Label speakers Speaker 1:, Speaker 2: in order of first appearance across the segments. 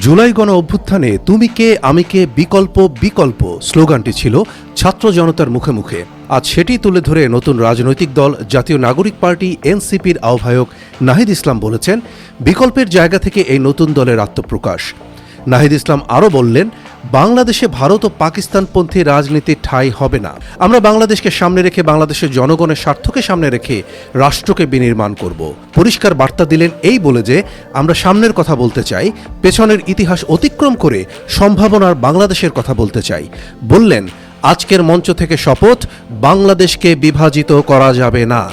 Speaker 1: জুলাই গণ অভ্যুত্থানে তুমি কে, আমি কে, বিকল্প বিকল্প স্লোগানটি ছিল ছাত্র জনতার মুখে মুখে। আজ সেটি তুলে ধরে নতুন রাজনৈতিক দল, জাতীয় নাগরিক পার্টি, এনসিপির আহ্বায়ক নাহিদ ইসলাম বলেছেন, বিকল্পের জায়গা থেকে এই নতুন দলের আত্মপ্রকাশ। নাহিদ ইসলাম আরও বললেন, বাংলাদেশে ভারত ও পাকিস্তানপন্থী রাজনীতির ঠাঁই হবে না। আমরা বাংলাদেশকে সামনে রেখে বাংলাদেশের জনগণের স্বার্থকে সামনে রেখে রাষ্ট্রকে বিনির্মাণ করব। পরিষ্কার বার্তা দিলেন এই বলে যে, আমরা সামনের কথা বলতে চাই, পেছনের ইতিহাস অতিক্রম করে সম্ভাবনার বাংলাদেশের কথা বলতে চাই। বললেন, আজকের মঞ্চ থেকে শপথ, বাংলাদেশকে বিভাজিত করা যাবে না।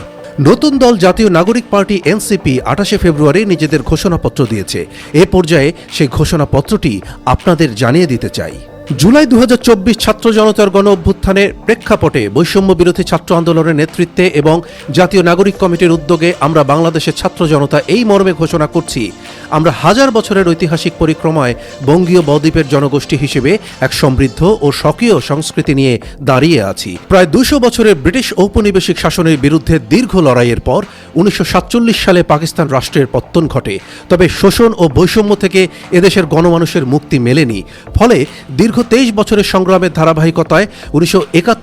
Speaker 1: নতুন দল জাতীয় নাগরিক পার্টি এনসিপি আঠাশে ফেব্রুয়ারি নিজেদের ঘোষণাপত্র দিয়েছে। এ পর্যায়ে সেই ঘোষণাপত্রটি আপনাদের জানিয়ে দিতে চাই। জুলাই দু হাজার চব্বিশ ছাত্র জনতার গণ অভ্যুত্থানের প্রেক্ষাপটে বৈষম্য বিরোধী ছাত্র আন্দোলনের নেতৃত্বে এবং জাতীয় নাগরিক কমিটির উদ্যোগে আমরা বাংলাদেশের ছাত্র জনতা এই মর্মে ঘোষণা করছি আমরা হাজার বছরের ঐতিহাসিক পরিক্রমায় বঙ্গীয় বদ্বীপের জনগোষ্ঠী হিসেবে এক সমৃদ্ধ ও স্বকীয় সংস্কৃতি নিয়ে দাঁড়িয়ে আছি। প্রায় দুশো বছরের ব্রিটিশ ঔপনিবেশিক শাসনের বিরুদ্ধে দীর্ঘ লড়াইয়ের পর উনিশশো সাতচল্লিশ সালে পাকিস্তান রাষ্ট্রের পত্তন ঘটে। তবে শোষণ ও বৈষম্য থেকে এদেশের গণমানুষের মুক্তি মেলেনি। ফলে দীর্ঘ তেইশ বছরের সংগ্রামের ধারাবাহিকতায় উনিশশো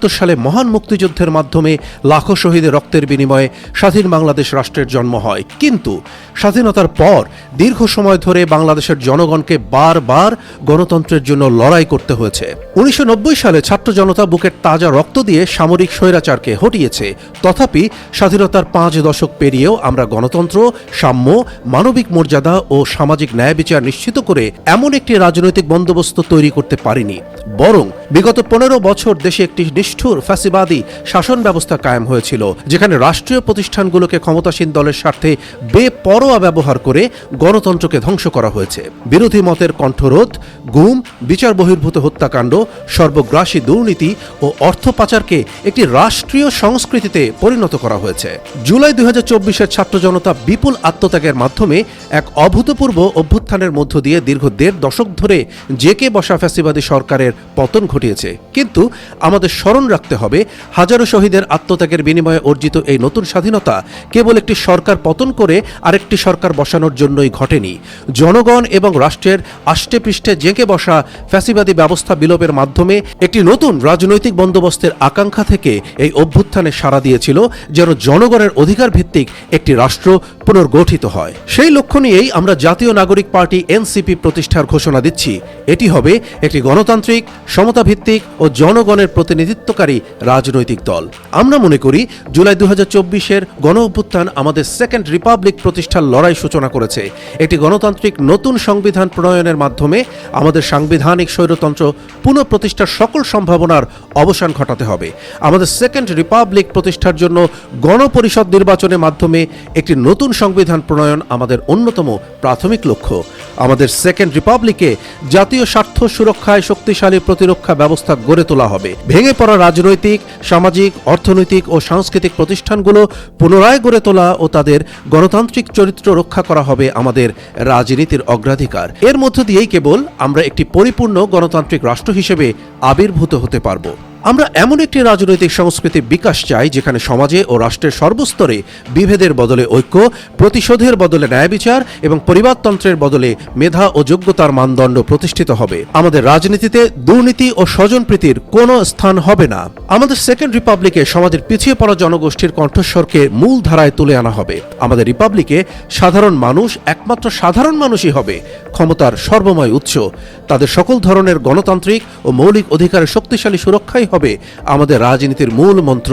Speaker 1: সালে মহান মুক্তিযুদ্ধের মাধ্যমে লাখো শহীদের রক্তের বিনিময়ে স্বাধীন বাংলাদেশ রাষ্ট্রের জন্ম হয়। কিন্তু স্বাধীনতার পর দীর্ঘ সময় ধরে বাংলাদেশের জনগণকে বারবার গণতন্ত্রের জন্য লড়াই করতে হয়েছে। উনিশশো নব্বই সালে ছাত্র জনতা বুকের তাজা রক্ত দিয়ে সামরিক স্বৈরাচারকে হটিয়েছে। তথাপি স্বাধীনতার পাঁচ দশক পেরিয়েও আমরা গণতন্ত্র, সাম্য, মানবিক মর্যাদা ও সামাজিক ন্যায় বিচার নিশ্চিত করে এমন একটি রাজনৈতিক বন্দোবস্ত তৈরি করতে পারিনি। বরং বিগত পনেরো বছর দেশে একটি নিষ্ঠুর ফ্যাসিবাদী শাসন ব্যবস্থা কায়েম হয়েছিল, যেখানে রাষ্ট্রীয় প্রতিষ্ঠানগুলোকে ক্ষমতাসীন দলের স্বার্থে বেপরোয়া ব্যবহার করে গণতন্ত্রকে ধ্বংস করা হয়েছে। বিরোধী মতের কণ্ঠরোধ, গুম, বিচার বহির্ভূত হত্যাকাণ্ড, সর্বগ্রাসী দুর্নীতি ও অর্থ পাচারকে একটি রাষ্ট্রীয় সংস্কৃতিতে পরিণত করা হয়েছে। জুলাই দুই হাজার চব্বিশের ছাত্র জনতা বিপুল আত্মত্যাগের মাধ্যমে এক অভূতপূর্ব অভ্যুত্থানের মধ্য দিয়ে দীর্ঘ দেড় দশক ধরে জেকে বসা ফ্যাসিবাদী সরকারের পতন ঘটিয়েছে। কিন্তু আমাদের স্মরণ রাখতে হবে, হাজারো শহীদের আত্মত্যাগের বিনিময়ে অর্জিত এই নতুন স্বাধীনতা কেবল একটি সরকার পতন করে আরেকটি সরকার বসানোর জন্যই ঘটেনি। জনগণ এবং রাষ্ট্রের আষ্টে পৃষ্ঠে জেঁকে বসা ফ্যাসিবাদী ব্যবস্থা বিলোপের মাধ্যমে একটি নতুন রাজনৈতিক বন্দোবস্তের আকাঙ্ক্ষা থেকে এই অভ্যুত্থানে সাড়া দিয়েছিল, যেন জনগণের অধিকার ভিত্তিক একটি রাষ্ট্র পুনর্গঠিত হয়। সেই লক্ষ্য নিয়েই আমরা জাতীয় নাগরিক পার্টি এনসিপি প্রতিষ্ঠার ঘোষণা দিচ্ছি। এটি হবে একটি গণতান্ত্রিক, সমতাভিত্তিক ও জনগণের প্রতিনিধিত্বকারী রাজনৈতিক দল। আমরা মনে করি, জুলাই দু হাজার চব্বিশের গণ অভ্যুত্থান আমাদের সেকেন্ড রিপাবলিক প্রতিষ্ঠার লড়াই সূচনা করেছে। একটি গণতান্ত্রিক নতুন সংবিধান প্রণয়নের মাধ্যমে আমাদের সাংবিধানিক স্বৈরতন্ত্র পুনঃপ্রতিষ্ঠার সকল সম্ভাবনার অবসান ঘটাতে হবে। আমাদের সেকেন্ড রিপাবলিক প্রতিষ্ঠার জন্য গণপরিষদ নির্বাচনের মাধ্যমে একটি নতুন সংবিধান প্রণয়ন আমাদের অন্যতম প্রাথমিক লক্ষ্য। আমাদের সেকেন্ড রিপাবলিকে জাতীয় স্বার্থ সুরক্ষায় শক্তিশালী প্রতিরক্ষা ব্যবস্থা গড়ে তোলা হবে। ভেঙে পড়া রাজনৈতিক, সামাজিক, অর্থনৈতিক ও সাংস্কৃতিক প্রতিষ্ঠানগুলো পুনরায় গড়ে তোলা ও তাদের গণতান্ত্রিক চরিত্র রক্ষা করা হবে আমাদের রাজনীতির অগ্রাধিকার। এর মধ্য দিয়েই কেবল আমরা একটি পরিপূর্ণ গণতান্ত্রিক রাষ্ট্র হিসেবে আবির্ভূত হতে পারব। আমরা এমন একটি রাজনৈতিক সংস্কৃতির বিকাশ চাই যেখানে সমাজে ও রাষ্ট্রের সর্বস্তরে বিভেদের বদলে ঐক্য, প্রতিশোধের বদলে ন্যায় বিচার এবং পরিবারতন্ত্রের বদলে মেধা ও যোগ্যতার মানদণ্ড প্রতিষ্ঠিত হবে। আমাদের রাজনীতিতে দুর্নীতি ও স্বজনপ্রীতির কোনো স্থান হবে না। আমাদের সেকেন্ড রিপাবলিকে সমাজের পিছিয়ে পড়া জনগোষ্ঠীর কণ্ঠস্বরকে মূল ধারায় তুলে আনা হবে। আমাদের রিপাবলিকে সাধারণ মানুষ একমাত্র সাধারণ মানুষই হবে, ক্ষমতার সর্বময় উৎস। তাদের সকল ধরনের গণতান্ত্রিক ও মৌলিক অধিকারের শক্তিশালী সুরক্ষাই হবে আমাদের রাজনীতির মূল মন্ত্র,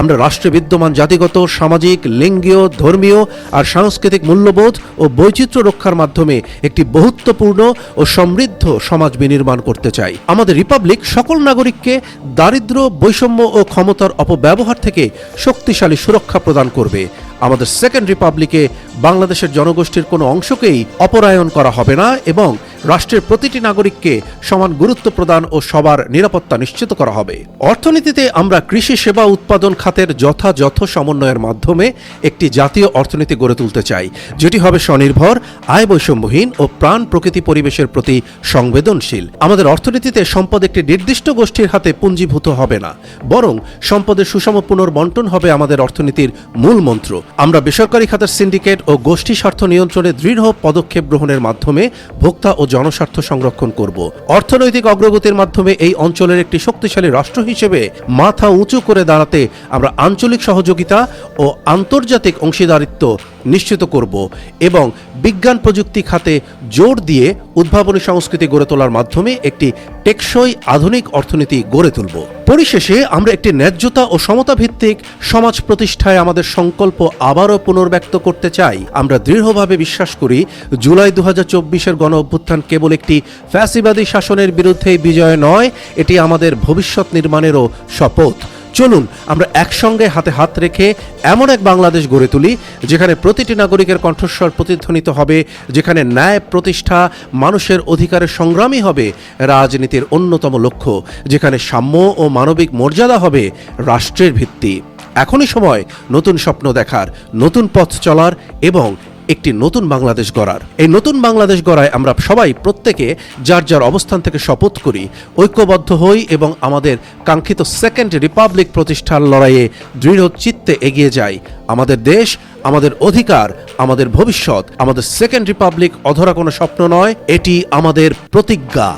Speaker 1: আমরা রাষ্ট্রে বিদ্যমান জাতিগত, সামাজিক, লিঙ্গীয়, ধর্মীয় আর সাংস্কৃতিক মূল্যবোধ ও বৈচিত্র্য রক্ষার মাধ্যমে একটি বহুত্বপূর্ণ ও সমৃদ্ধ সমাজ বিনির্মাণ করতে চাই। আমাদের রিপাবলিক সকল নাগরিককে দারিদ্র, বৈষম্য ও ক্ষমতার অপব্যবহার থেকে শক্তিশালী সুরক্ষা প্রদান করবে। আমাদের সেকেন্ড রিপাবলিকে বাংলাদেশের জনগোষ্ঠীর কোনো অংশকেই অপরায়ণ করা হবে না এবং রাষ্ট্রের প্রতিটি নাগরিককে সমান গুরুত্ব প্রদান ও সবার নিরাপত্তা নিশ্চিত করা হবে। অর্থনীতিতে আমরা কৃষি সেবা উৎপাদন খাতের যথাযথ সমন্বয়ের মাধ্যমে একটি জাতীয় অর্থনীতি গড়ে তুলতে চাই, যেটি হবে স্বনির্ভর আয় বৈষম্যহীন ও প্রাণ প্রকৃতি পরিবেশের প্রতি সংবেদনশীল। আমাদের অর্থনীতিতে সম্পদ একটি নির্দিষ্ট গোষ্ঠীর হাতে পুঞ্জীভূত হবে না, বরং সম্পদের সুষম পুনর্বন্টন হবে আমাদের অর্থনীতির মূল মন্ত্র। আমরা বেসরকারি খাতের সিন্ডিকেট ও গোষ্ঠী স্বার্থ নিয়ন্ত্রণে দৃঢ় পদক্ষেপ গ্রহণের মাধ্যমে ভোক্তা ও জনস্বার্থ সংরক্ষণ করব। অর্থনৈতিক অগ্রগতির মাধ্যমে এই অঞ্চলের একটি শক্তিশালী রাষ্ট্র হিসেবে মাথা উঁচু করে দাঁড়াতে আমরা আঞ্চলিক সহযোগিতা ও আন্তর্জাতিক অংশীদারিত্ব নিশ্চিত করব এবং বিজ্ঞান প্রযুক্তি খাতে জোর দিয়ে উদ্ভাবনী সংস্কৃতি গড়ে তোলার মাধ্যমে একটি টেকসই আধুনিক অর্থনীতি গড়ে তুলব। পরিশেষে আমরা একটি ন্যায্যতা ও সমতা ভিত্তিক সমাজ প্রতিষ্ঠায় আমাদের সংকল্প আবারও পুনর্ব্যক্ত করতে চাই। আমরা দৃঢ়ভাবে বিশ্বাস করি, জুলাই দু হাজার চব্বিশের গণ অভ্যুত্থান কেবল একটি ফ্যাসিবাদী শাসনের বিরুদ্ধে বিজয় নয়, এটি আমাদের ভবিষ্যৎ নির্মাণেরও শপথ। চলুন, আমরা একসঙ্গে হাতে হাত রেখে এমন এক বাংলাদেশ গড়ে তুলি, যেখানে প্রতিটি নাগরিকের কণ্ঠস্বর প্রতিধ্বনিত হবে, যেখানে ন্যায় প্রতিষ্ঠা, মানুষের অধিকারের সংগ্রামই হবে, রাজনীতির অন্যতম লক্ষ্য, যেখানে সাম্য ও মানবিক মর্যাদা হবে, রাষ্ট্রের ভিত্তি। এখনই সময় নতুন স্বপ্ন দেখার, নতুন পথ চলার এবং একটি নতুন বাংলাদেশ গড়ার। এই নতুন বাংলাদেশ গড়ায় আমরা সবাই প্রত্যেকে যার যার অবস্থান থেকে শপথ করি, ঐক্যবদ্ধ হই এবং আমাদের কাঙ্ক্ষিত সেকেন্ড রিপাবলিক প্রতিষ্ঠার লড়াইয়ে দৃঢ় চিত্তে এগিয়ে যাই। আমাদের দেশ, আমাদের অধিকার, আমাদের ভবিষ্যৎ, আমাদের সেকেন্ড রিপাবলিক অধরা কোনো স্বপ্ন নয়, এটি আমাদের প্রতিজ্ঞা।